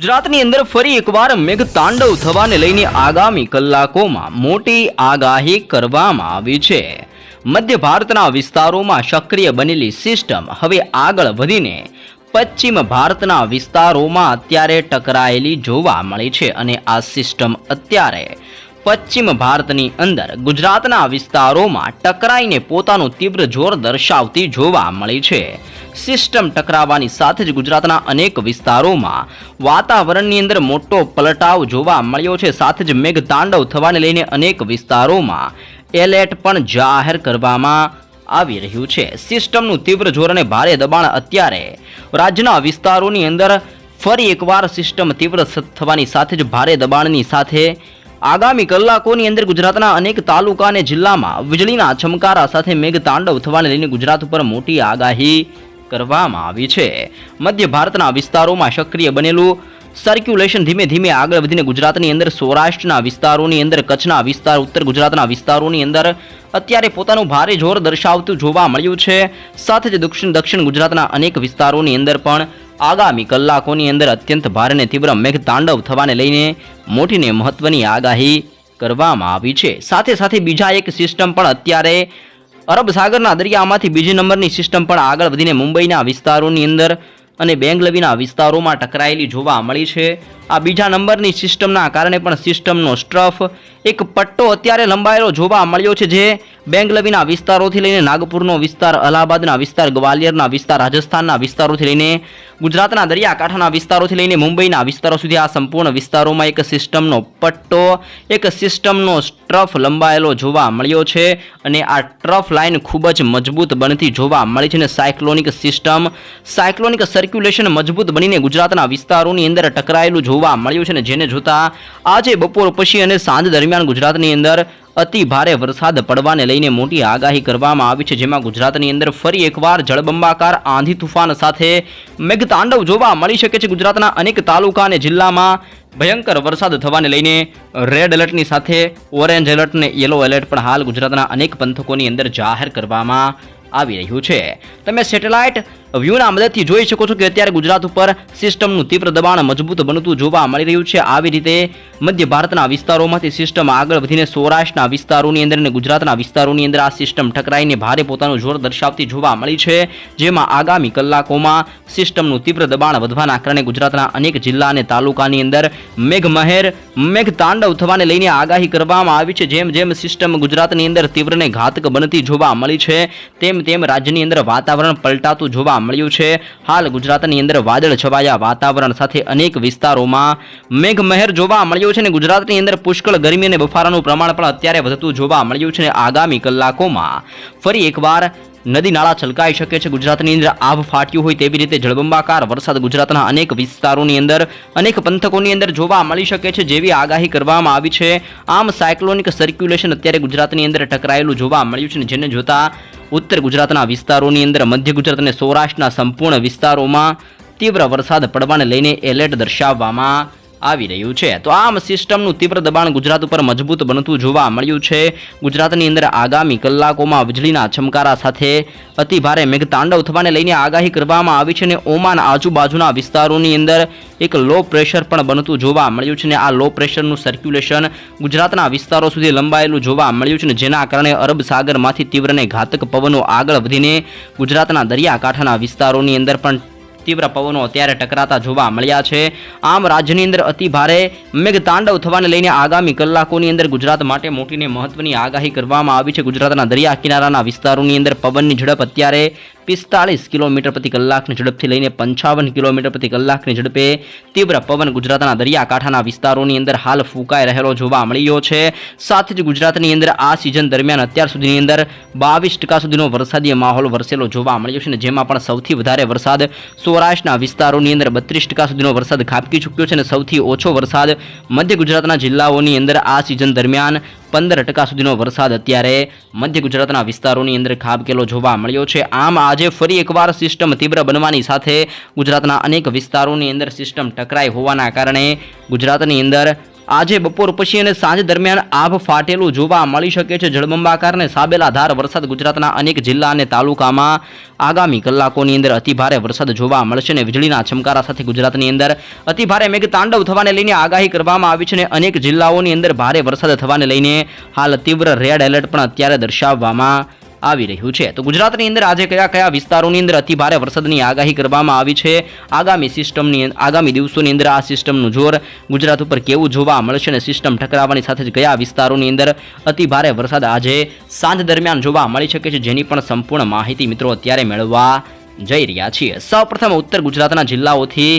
ગુજરાતની અંદર ફરી એકવાર મેઘતાંડવ થવાને લઈને આગામી કલાકોમાં મોટી આગાહી કરવામાં આવી છે. મધ્ય ભારતના વિસ્તારોમાં સક્રિય બનેલી સિસ્ટમ હવે આગળ વધીને પશ્ચિમ ભારતના વિસ્તારોમાં અત્યારે ટકરાયેલી જોવા મળી છે અને આ સિસ્ટમ અત્યારે પશ્ચિમ ભારતની અંદર ગુજરાતના વિસ્તારોમાં ટકરાઈને પોતાનું તીવ્ર જોર દર્શાવતી જોવા મળી છે. સિસ્ટમ ટકરાવાની સાથે જ ગુજરાતના અનેક વિસ્તારોમાં વાતાવરણની અંદર મોટો પલટાવ જોવા મળ્યો છે. સાથે જ મેઘતાંડવ થવાને લઈને અનેક વિસ્તારોમાં એલર્ટ પણ જાહેર કરવામાં આવી રહ્યું છે. સિસ્ટમનું તીવ્ર જોર અને ભારે દબાણ અત્યારે રાજ્યના વિસ્તારોની અંદર ફરી એકવાર સિસ્ટમ તીવ્ર થવાની સાથે જ ભારે દબાણની સાથે આગામી કલાકોની અંદર ગુજરાતના અનેક તાલુકા અને જિલ્લામાં વીજળીના ચમકારા સાથે મેઘતાંડવ થવાને લઈને ગુજરાત ઉપર મોટી આગાહી કરવામાં આવી છે. મધ્ય ભારતના વિસ્તારોમાં સક્રિય બનેલું સર્ક્યુલેશન ધીમે ધીમે આગળ વધીને ગુજરાતની અંદર સૌરાષ્ટ્રના વિસ્તારોની અંદર, કચ્છના વિસ્તાર, ઉત્તર ગુજરાતના વિસ્તારોની અંદર અત્યારે પોતાનું ભારે જોર દર્શાવતું જોવા મળ્યું છે. સાથે જ દક્ષિણ દક્ષિણ ગુજરાતના અનેક વિસ્તારોની અંદર પણ આગામી કલાકોની અંદર અત્યંત ભારે અને તીવ્ર મેઘતાંડવ થવાને લઈને મોટીને મહત્ત્વની આગાહી કરવામાં આવી છે. સાથે સાથે બીજા એક સિસ્ટમ પણ અત્યારે અરબ સાગરના દરિયામાંથી બીજી નંબરની સિસ્ટમ પણ આગળ વધીને મુંબઈના વિસ્તારોની અંદર અને બેંગલવીના વિસ્તારોમાં ટકરાયેલી જોવા મળી છે. આ બીજા નંબરની સિસ્ટમના કારણે પણ સિસ્ટમનો સ્ટ્રફ એક પટ્ટો અત્યારે લંબાયેલો જોવા મળ્યો છે, જે બેંગલવીના વિસ્તારોથી લઈને નાગપુરનો વિસ્તાર, અલ્હાબાદના વિસ્તાર, ગ્વાલિયરના વિસ્તાર, રાજસ્થાનના વિસ્તારોથી લઈને ગુજરાતના દરિયાકાંઠાના વિસ્તારોથી લઈને મુંબઈના વિસ્તારો સુધી આ સંપૂર્ણ વિસ્તારોમાં એક સિસ્ટમનો પટ્ટો, એક સિસ્ટમનો ટ્રફ લંબાયેલો જોવા મળ્યો છે અને આ ટ્રફ લાઇન ખૂબ જ મજબૂત બનતી જોવા મળી છે અને સાયક્લોનિક સિસ્ટમ, સાયક્લોનિક સર્ક્યુલેશન મજબૂત બનીને ગુજરાતના વિસ્તારોની અંદર ટકરાયેલું જોવા મળ્યું છે અને જેને જોતા આજે બપોર પછી અને સાંજ દરમિયાન ગુજરાતની અંદર અતિ ભારે વરસાદ પડવાને લઈને મોટી આગાહી કરવામાં આવી છે, જેમાં ગુજરાતની અંદર ફરી એકવાર જળબંબાકાર આંધી તુફાન સાથે મેઘતાંડવ જોવા મળી શકે છે. ગુજરાતના અનેક તાલુકા અને જિલ્લામાં ભયંકર વરસાદ થવાને લઈને રેડ એલર્ટની સાથે ઓરેન્જ એલર્ટ અને યલો એલર્ટ પણ હાલ ગુજરાતના અનેક પંથકોની અંદર જાહેર કરવામાં આવી રહ્યું છે. તમે સેટેલાઇટ વ્યૂના મદદથી જોઈ શકો છો કે અત્યારે ગુજરાત ઉપર સિસ્ટમનું તીવ્ર દબાણ મજબૂત બનતું જોવા મળી રહ્યું છે. આવી રીતે મધ્ય ભારતના વિસ્તારોમાંથી સિસ્ટમ આગળ વધીને સૌરાષ્ટ્રના વિસ્તારોની અંદર અને ગુજરાતના વિસ્તારોની અંદર આ સિસ્ટમ ટકરાઈને ભારે પોતાનું જોર દર્શાવતી જોવા મળી છે. જેમાં આગામી કલાકોમાં સિસ્ટમનું તીવ્ર દબાણ વધવાના કારણે ગુજરાતના અનેક જિલ્લા અને તાલુકાની અંદર મેઘમહેર, મેઘતાંડવ થવાને લઈને આગાહી કરવામાં આવી છે. જેમ જેમ સિસ્ટમ ગુજરાતની અંદર તીવ્રને ઘાતક બનતી જોવા મળી છે, તેમ તેમ રાજ્યની અંદર વાતાવરણ પલટાતું જોવા મળ્યું છે. હાલ ગુજરાતની અંદર વાદળ છવાયા વાતાવરણ સાથે અનેક વિસ્તારોમાં મેઘમહેર જોવા મળ્યું છે અને ગુજરાતની અંદર પુષ્કળ ગરમી અને બફારાનું પ્રમાણ પણ અત્યારે વધતું જોવા મળ્યું છે અને આગામી કલાકોમાં ફરી એકવાર નદી નાળા છલકાઈ શકે છે. ગુજરાતની અંદર આભ ફાટ્યું હોય તેવી રીતે જળબંબાકાર વરસાદ ગુજરાતના અનેક વિસ્તારોની અંદર, અનેક પંથકોની અંદર જોવા મળી શકે છે જેવી આગાહી કરવામાં આવી છે. આમ સાયક્લોનિક સર્ક્યુલેશન અત્યારે ગુજરાતની અંદર ટકરાયેલું જોવા મળ્યું છે જેને જોતા ઉત્તર ગુજરાતના વિસ્તારોની અંદર મધ્ય ગુજરાત અને સૌરાષ્ટ્રના સંપૂર્ણ વિસ્તારોમાં તીવ્ર વરસાદ પડવાને લઈને એલર્ટ દર્શાવવામાં આવી રહ્યું છે. તો આમ સિસ્ટમનું તીવ્ર દબાણ ગુજરાત ઉપર મજબૂત બનતું જોવા મળ્યું છે. ગુજરાતની અંદર આગામી કલાકોમાં વીજળીના ચમકારા સાથે અતિભારે મેઘતાંડવ થવાને લઈને આગાહી કરવામાં આવી છે અને ઓમાન આજુબાજુના વિસ્તારોની અંદર એક લો પ્રેશર પણ બનતું જોવા મળ્યું છે અને આ લો પ્રેશરનું સર્ક્યુલેશન ગુજરાતના વિસ્તારો સુધી લંબાયેલું જોવા મળ્યું છે અને જેના કારણે અરબ સાગરમાંથી તીવ્ર અને ઘાતક પવનો આગળ વધીને ગુજરાતના દરિયાકાંઠાના વિસ્તારોની અંદર પણ તીવ્ર પવનો અત્યારે ટકરાતા જોવા મળ્યા છે. આમ રાજ્યની અંદર અતિ ભારે મેઘતાંડવ થવાને લઈને આગામી કલાકોની અંદર ગુજરાત માટે મોટીને મહત્વની આગાહી કરવામાં આવી છે. ગુજરાતના દરિયા કિનારાના વિસ્તારોની અંદર પવનની ઝડપ અત્યારે પિસ્તાળીસ કિલોમીટર પ્રતિ કલાકની ઝડપથી લઈને પંચાવન કિલોમીટર પ્રતિ કલાકની ઝડપે તીવ્ર પવન ગુજરાતના દરિયાકાંઠાના વિસ્તારોની અંદર હાલ ફૂંકાઈ રહેલો જોવા મળ્યો છે. સાથે જ ગુજરાતની અંદર આ સિઝન દરમિયાન અત્યાર સુધીની અંદર બાવીસ ટકા સુધીનો વરસાદી માહોલ વરસેલો જોવા મળ્યો છે અને જેમાં પણ સૌથી વધારે વરસાદ સૌરાષ્ટ્રના વિસ્તારોની અંદર બત્રીસ ટકા સુધીનો વરસાદ ખાબકી ચૂક્યો છે અને સૌથી ઓછો વરસાદ મધ્ય ગુજરાતના જિલ્લાઓની અંદર આ સિઝન દરમિયાન પંદર ટકા સુધીનો વરસાદ અત્યારે મધ્ય ગુજરાતના વિસ્તારોની અંદર ખાબકેલો જોવા મળ્યો છે. આમ આજે ફરી એકવાર સિસ્ટમ તીવ્ર બનવાની સાથે ગુજરાતના અનેક વિસ્તારોની અંદર સિસ્ટમ ટકરાઈ હોવાના કારણે ગુજરાતની અંદર આજે બપોર પછી અને સાંજ દરમિયાન આભ ફાટેલું જોવા મળી શકે છે. જળબંબાકારને સાબેલાધાર વરસાદ ગુજરાતના અનેક જિલ્લા અને તાલુકામાં આગામી કલાકોની અંદર અતિભારે વરસાદ જોવા મળશે અને વીજળીના ચમકારા સાથે ગુજરાતની અંદર અતિભારે મેઘતાંડવ થવાને લઈને આગાહી કરવામાં આવી છે અને અનેક જિલ્લાઓની અંદર ભારે વરસાદ થવાને લઈને હાલ તીવ્ર રેડ એલર્ટ પણ અત્યારે દર્શાવવામાં આવી રહ્યું છે. તો ગુજરાતની અંદર આજે કયા કયા વિસ્તારોની અંદર અતિભારે વરસાદની આગાહી કરવામાં આવી છે? આગામી સિસ્ટમની આગામી દિવસોની અંદર આ સિસ્ટમનું જોર ગુજરાત ઉપર કેવું જોવા મળશે અને સિસ્ટમ ટકરાવવાની સાથે જ કયા વિસ્તારોની અંદર અતિભારે વરસાદ આજે સાંજ દરમિયાન જોવા મળી શકે છે જેની પણ સંપૂર્ણ માહિતી મિત્રો અત્યારે મેળવવા જઈ રહ્યા છીએ. સૌપ્રથમ ઉત્તર ગુજરાતના જિલ્લાઓથી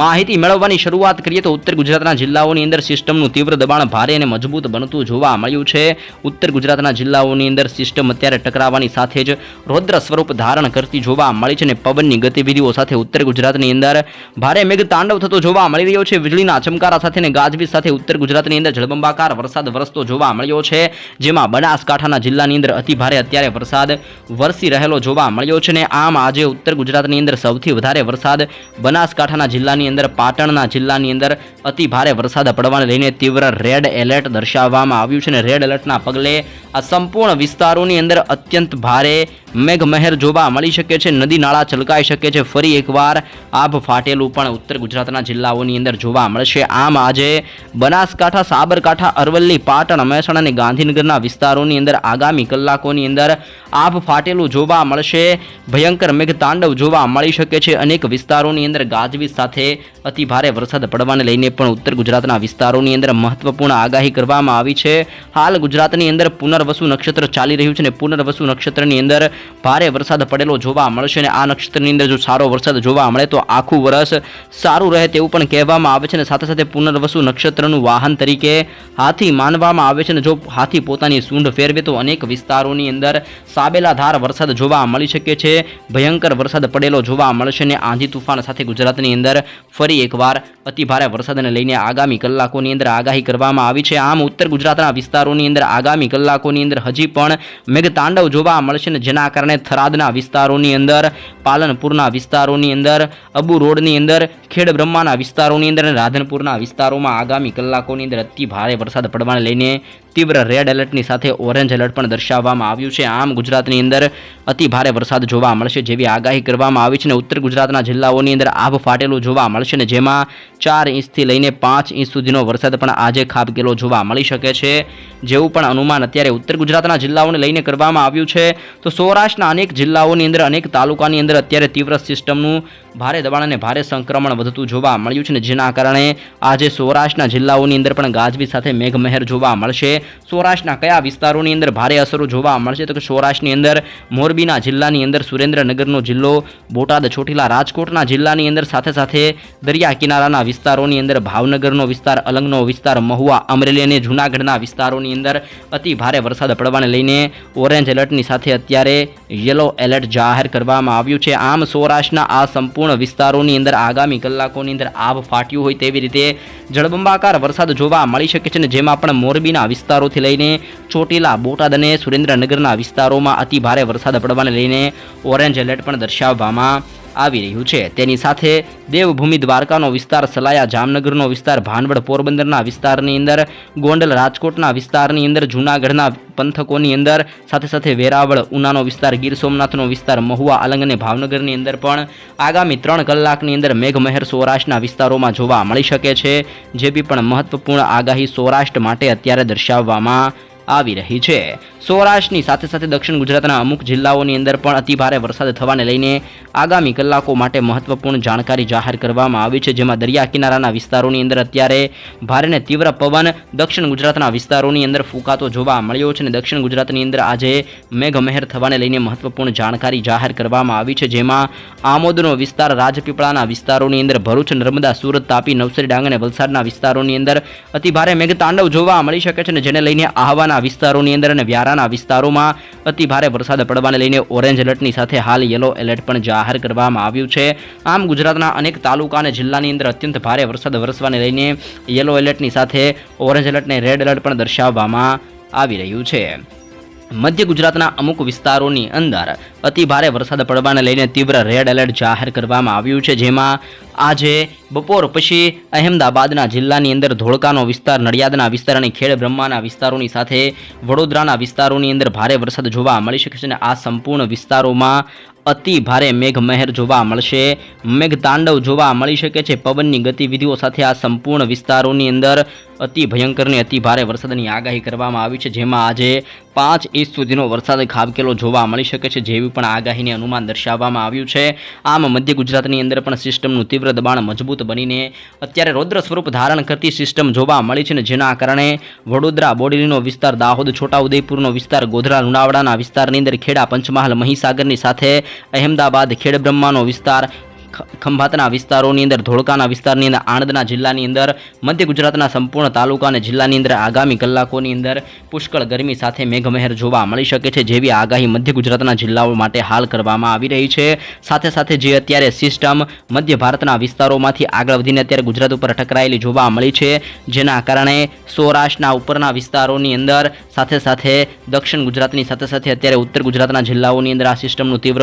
માહિતી મેળવવાની શરૂઆત કરીએ તો ઉત્તર ગુજરાતના જિલ્લાઓની અંદર સિસ્ટમનું તીવ્ર દબાણ ભારે અને મજબૂત બનતું જોવા મળ્યું છે. ઉત્તર ગુજરાતના જિલ્લાઓની અંદર સિસ્ટમ અત્યારે ટકરાવવાની સાથે જ રૌદ્ર સ્વરૂપ ધારણ કરતી જોવા મળી છે અને પવનની ગતિવિધિઓ સાથે ઉત્તર ગુજરાતની અંદર ભારે મેઘ તાંડવ થતો જોવા મળી રહ્યો છે. વીજળીના ચમકારા સાથે અને ગાજવીજ સાથે ઉત્તર ગુજરાતની અંદર જળબંબાકાર વરસાદ વરસતો જોવા મળ્યો છે. જેમાં બનાસકાંઠાના જિલ્લાની અંદર અતિભારે અત્યારે વરસાદ વરસી રહેલો જોવા મળ્યો છે અને આમ આજે ઉત્તર ગુજરાતની અંદર સૌથી વધારે વરસાદ બનાસકાંઠાના જિલ્લાની અંદર, પાટણના જિલ્લાની અંદર અતિ ભારે વરસાદ પડવાને લઈને તીવ્ર રેડ એલર્ટ દર્શાવવામાં આવ્યું છે અને રેડ એલર્ટના પગલે આ સંપૂર્ણ વિસ્તારોની અંદર અત્યંત ભારે મેઘમહેર જોવા મળી શકે છે. નદી નાળા છલકાઈ શકે છે. ફરી એકવાર આભ ફાટેલું પણ ઉત્તર ગુજરાતના જિલ્લાઓની અંદર જોવા મળશે. આમ આજે બનાસકાંઠા, સાબરકાંઠા, અરવલ્લી, પાટણ, મહેસાણા અને ગાંધીનગરના વિસ્તારોની અંદર આગામી કલાકોની અંદર આભ ફાટેલું જોવા મળશે. ભયંકર મેઘતાંડવ જોવા મળી શકે છે. અનેક વિસ્તારોની અંદર ગાજવીજ સાથે અતિ ભારે વરસાદ પડવાને લઈને પણ ઉત્તર ગુજરાતના વિસ્તારોની અંદર મહત્વપૂર્ણ આગાહી કરવામાં આવી છે. હાલ ગુજરાતની અંદર પુનર્વસુ નક્ષત્ર ચાલી રહ્યું છે અને પુનર્વસુ નક્ષત્રની અંદર ભારે વરસાદ પડેલો જોવા મળશે અને આ નક્ષત્રની અંદર જો સારો વરસાદ જોવા મળે તો આખું વર્ષ સારું રહે તેવું પણ કહેવામાં આવે છે અને સાથે સાથે પુનર્વસુ નક્ષત્રનું વાહન તરીકે હાથી માનવામાં આવે છે અને જો હાથી પોતાની સૂંઢ ફેરવે તો અનેક વિસ્તારોની અંદર સાબેલાધાર વરસાદ જોવા મળી શકે છે. ભયંકર વરસાદ પડેલો જોવા મળશે અને આંધી તુફાન સાથે ગુજરાતની અંદર ફરી એકવાર અતિભારે વરસાદને લઈને આગામી કલાકોની અંદર આગાહી કરવામાં આવી છે. આમ ઉત્તર ગુજરાતના વિસ્તારોની અંદર આગામી કલાકોની અંદર હજી પણ મેઘતાંડવ જોવા મળશે ને જેના કારણે થરાદના વિસ્તારોની અંદર, પાલનપુરના વિસ્તારોની અંદર, અબુ રોડની અંદર ખેડ બ્રહ્માના વિસ્તારોની અંદર રાધનપુરના વિસ્તારોમાં આગામી કલાકોની અંદર અતિ ભારે વરસાદ પડવાને લઈને તીવ્ર રેડ એલર્ટની સાથે ઓરેન્જ એલર્ટ પણ દર્શાવવામાં આવ્યું છે. આમ ગુજરાતની અંદર અતિ ભારે વરસાદ જોવા મળશે જેવી આગાહી કરવામાં આવી છે અને ઉત્તર ગુજરાતના જિલ્લાઓની અંદર આભ ફાટેલું જોવા મળશે ને જેમાં ચાર ઇંચથી લઈને પાંચ ઇંચ સુધીનો વરસાદ પણ આજે ખાબકેલો જોવા મળી શકે છે. જેવું પણ અનુમાન અત્યારે ઉત્તર ગુજરાતના જિલ્લાઓને લઈને કરવામાં આવ્યું છે. તો સૌરાષ્ટ્રના અનેક જિલ્લાઓની અંદર, અનેક તાલુકાની અંદર અત્યારે તીવ્ર સિસ્ટમનું ભારે દબાણ અને ભારે સંક્રમણ વધતું જોવા મળ્યું છે ને જેના કારણે આજે સૌરાષ્ટ્રના જિલ્લાઓની અંદર પણ ગાજવીજ સાથે મેઘમહેર જોવા મળશે. સૌરાષ્ટ્રના કયા વિસ્તારોની અંદર ભારે અસરો જોવા મળશે? તો કે સૌરાષ્ટ્રની અંદર મોરબીના જિલ્લાની અંદર સુરેન્દ્રનગરનો જિલ્લો, બોટાદ, ચોટીલા, રાજકોટના જિલ્લાની અંદર સાથે સાથે દરિયા કિનારાના વિસ્તારોની અંદર, ભાવનગરનો વિસ્તાર, અલંગનો વિસ્તાર, મહુવા, અમરેલી અને જૂનાગઢના વિસ્તારોની અંદર અતિ ભારે વરસાદ પડવાને લઈને ઓરેન્જ એલર્ટની સાથે અત્યારે યલો એલર્ટ જાહેર કરવામાં આવ્યું છે. આમ સૌરાષ્ટ્રના આ સંપૂર્ણ વિસ્તારોની અંદર આગામી કલાકોની અંદર આભ ફાટ્યું હોય તેવી રીતે જળબંબાકાર વરસાદ જોવા મળી શકે છે અને જેમાં પણ મોરબીના વિસ્તારોથી લઈને ચોટીલા, બોટાદ અને સુરેન્દ્રનગરના વિસ્તારોમાં અતિ ભારે વરસાદ પડવાને લઈને ઓરેન્જ એલર્ટ પણ દર્શાવવામાં આવી રહ્યું છે. તેની સાથે દેવભૂમિ દ્વારકાનો વિસ્તાર, સલાયા જામનગરનો વિસ્તાર, ભાનવડ પોરબંદરના વિસ્તારની અંદર, ગોંડલ રાજકોટના વિસ્તારની અંદર, જૂનાગઢના પંથકોની અંદર, સાથે સાથે વેરાવળ, ઉનાનો વિસ્તાર, ગીર સોમનાથનો વિસ્તાર, મહુવા અલંગ અને ભાવનગરની અંદર પણ આગામી ત્રણ કલાકની અંદર મેઘમહેર સૌરાષ્ટ્રના વિસ્તારોમાં જોવા મળી શકે છે, જે બી પણ મહત્વપૂર્ણ આગાહી સૌરાષ્ટ્ર માટે અત્યારે દર્શાવવામાં આવી રહી છે. સૌરાષ્ટ્રની સાથે સાથે દક્ષિણ ગુજરાતના અમુક જિલ્લાઓની અંદર પણ અતિભારે વરસાદ થવાને લઈને આગામી કલાકો માટે મહત્વપૂર્ણ જાણકારી જાહેર કરવામાં આવી છે, જેમાં દરિયા કિનારાના વિસ્તારોની અંદર અત્યારે ભારે ને તીવ્ર પવન દક્ષિણ ગુજરાતના વિસ્તારોની અંદર ફૂંકાતો જોવા મળ્યો છે અને દક્ષિણ ગુજરાતની અંદર આજે મેઘમહેર થવાને લઈને મહત્વપૂર્ણ જાણકારી જાહેર કરવામાં આવી છે, જેમાં આમોદનો વિસ્તાર, રાજપીપળાના વિસ્તારોની અંદર ભરૂચ, નર્મદા, સુરત, તાપી, નવસારી, ડાંગ અને વલસાડના વિસ્તારોની અંદર અતિભારે મેઘતાંડવ જોવા મળી શકે છે અને જેને લઈને આહવાના વિસ્તારોની અંદર અને વ્યારાના વિસ્તારોમાં અતિ ભારે વરસાદ પડવાને લઈને ઓરેન્જ એલર્ટની સાથે હાલ યલો એલર્ટ પણ જાહેર કરવામાં આવ્યું છે. આમ ગુજરાતના અનેક તાલુકા અને જિલ્લાની અંદર અત્યંત ભારે વરસાદ વરસવાને લઈને યલો એલર્ટની સાથે ઓરેન્જ એલર્ટ અને રેડ એલર્ટ પણ દર્શાવવામાં આવી રહ્યું છે. મધ્ય ગુજરાતના અમુક વિસ્તારોની અંદર અતિ ભારે વરસાદ પડવાને લઈને તીવ્ર રેડ એલર્ટ જાહેર કરવામાં આવ્યું છે, જેમાં આજે બપોર પછી અહેમદાબાદના જિલ્લાની અંદર ધોળકાનો વિસ્તાર, નડિયાદના વિસ્તાર અને ખેડ બ્રહ્માના વિસ્તારોની સાથે વડોદરાના વિસ્તારોની અંદર ભારે વરસાદ જોવા મળી શકે છે અને આ સંપૂર્ણ વિસ્તારોમાં અતિ ભારે મેઘમહેર જોવા મળશે. મેઘતાંડવ જોવા મળી શકે છે. પવનની ગતિવિધિઓ સાથે આ સંપૂર્ણ વિસ્તારોની અંદર અતિ ભયંકરની અતિ ભારે વરસાદની આગાહી કરવામાં આવી છે, જેમાં આજે પાંચ ઇંચ સુધીનો વરસાદ ખાબકેલો જોવા મળી શકે છે, જેવી પણ આગાહીને અનુમાન દર્શાવવામાં આવ્યું છે. આમ મધ્ય ગુજરાતની અંદર પણ સિસ્ટમનું તીવ્ર દબાણ મજબૂત બનીને અત્યારે રૌદ્ર સ્વરૂપ ધારણ કરતી સિસ્ટમ જોવા મળી છે ને જેના કારણે વડોદરા બોડેલીનો વિસ્તાર, દાહોદ, છોટાઉદેપુરનો વિસ્તાર, ગોધરા, લુણાવાડાના વિસ્તારની અંદર ખેડા, પંચમહાલ, મહીસાગરની સાથે અહેમદાબાદ, ખેડબ્રહ્માનો વિસ્તાર ખંભાતના વિસ્તારોની અંદર, ધોળકાના વિસ્તારની અંદર, આણંદના જિલ્લાની અંદર, મધ્ય ગુજરાતના સંપૂર્ણ તાલુકા અને જિલ્લાની અંદર આગામી કલાકોની અંદર પુષ્કળ ગરમી સાથે મેઘમહેર જોવા મળી શકે છે, જેવી આગાહી મધ્ય ગુજરાતના જિલ્લાઓ માટે હાલ કરવામાં આવી રહી છે. સાથે સાથે જે અત્યારે સિસ્ટમ મધ્ય ભારતના વિસ્તારોમાંથી આગળ વધીને અત્યારે ગુજરાત ઉપર ટકરાયેલી જોવા મળી છે, જેના કારણે સૌરાષ્ટ્રના ઉપરના વિસ્તારોની અંદર, સાથે સાથે દક્ષિણ ગુજરાતની, સાથે સાથે અત્યારે ઉત્તર ગુજરાતના જિલ્લાઓની અંદર આ સિસ્ટમનું તીવ્ર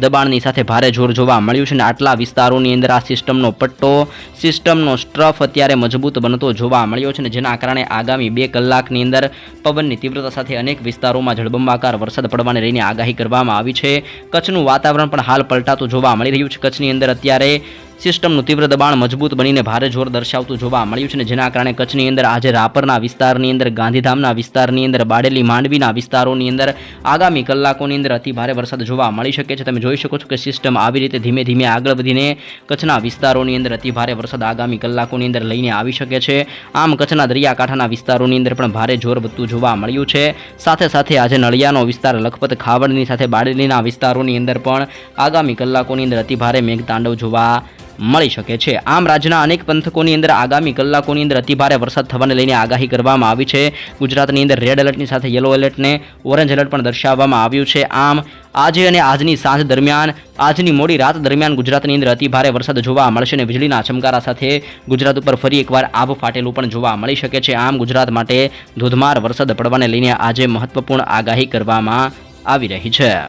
દબાણની સાથે ભારે જોર જોવા મળ્યું છે અને આટલા વિસ્તારોની અંદર આ સિસ્ટમનો પટ્ટો, સિસ્ટમનો સ્ટ્રફ અત્યારે મજબૂત બનતો જોવા મળ્યો છે અને જેના કારણે આગામી બે કલાકની અંદર પવનની તીવ્રતા સાથે અનેક વિસ્તારોમાં જળબંબાકાર વરસાદ પડવાને લઈને આગાહી કરવામાં આવી છે. કચ્છનું વાતાવરણ પણ હાલ પલટાતું જોવા મળી રહ્યું છે. કચ્છની અંદર અત્યારે સિસ્ટમનું તીવ્ર દબાણ મજબૂત બનીને ભારે જોર દર્શાવતું જોવા મળ્યું છે અને જેના કારણે કચ્છની અંદર આજે રાપરના વિસ્તારની અંદર, ગાંધીધામના વિસ્તારની અંદર, બાડેલી માંડવીના વિસ્તારોની અંદર, આગામી કલાકોની અંદર અતિ ભારે વરસાદ જોવા મળી શકે છે. તમે જોઈ શકો છો કે સિસ્ટમ આવી રીતે ધીમે ધીમે આગળ વધીને કચ્છના વિસ્તારોની અંદર અતિ ભારે વરસાદ આગામી કલાકોની અંદર લઈને આવી શકે છે. આમ કચ્છના દરિયાકાંઠાના વિસ્તારોની અંદર પણ ભારે જોર વધતું જોવા મળ્યું છે. સાથે સાથે આજે નળિયાનો વિસ્તાર, લખપત, ખાવડની સાથે બાડેલીના વિસ્તારોની અંદર પણ આગામી કલાકોની અંદર અતિ ભારે મેઘતાંડવ જોવા મળી શકે છે. આમ રાજ્યના અનેક પંથકોની અંદર આગામી કલાકોની અંદર અતિભારે વરસાદ થવાને લઈને આગાહી કરવામાં આવી છે. ગુજરાતની અંદર રેડ એલર્ટની સાથે યલો એલર્ટને ઓરેન્જ એલર્ટ પણ દર્શાવવામાં આવ્યું છે. આમ આજે અને આજની સાંજ દરમિયાન, આજની મોડી રાત દરમિયાન ગુજરાતની અંદર અતિભારે વરસાદ જોવા મળશે અને વીજળીના ચમકારા સાથે ગુજરાત ઉપર ફરી એકવાર આભ ફાટેલું પણ જોવા મળી શકે છે. આમ ગુજરાત માટે ધોધમાર વરસાદ પડવાને લઈને આજે મહત્વપૂર્ણ આગાહી કરવામાં આવી રહી છે.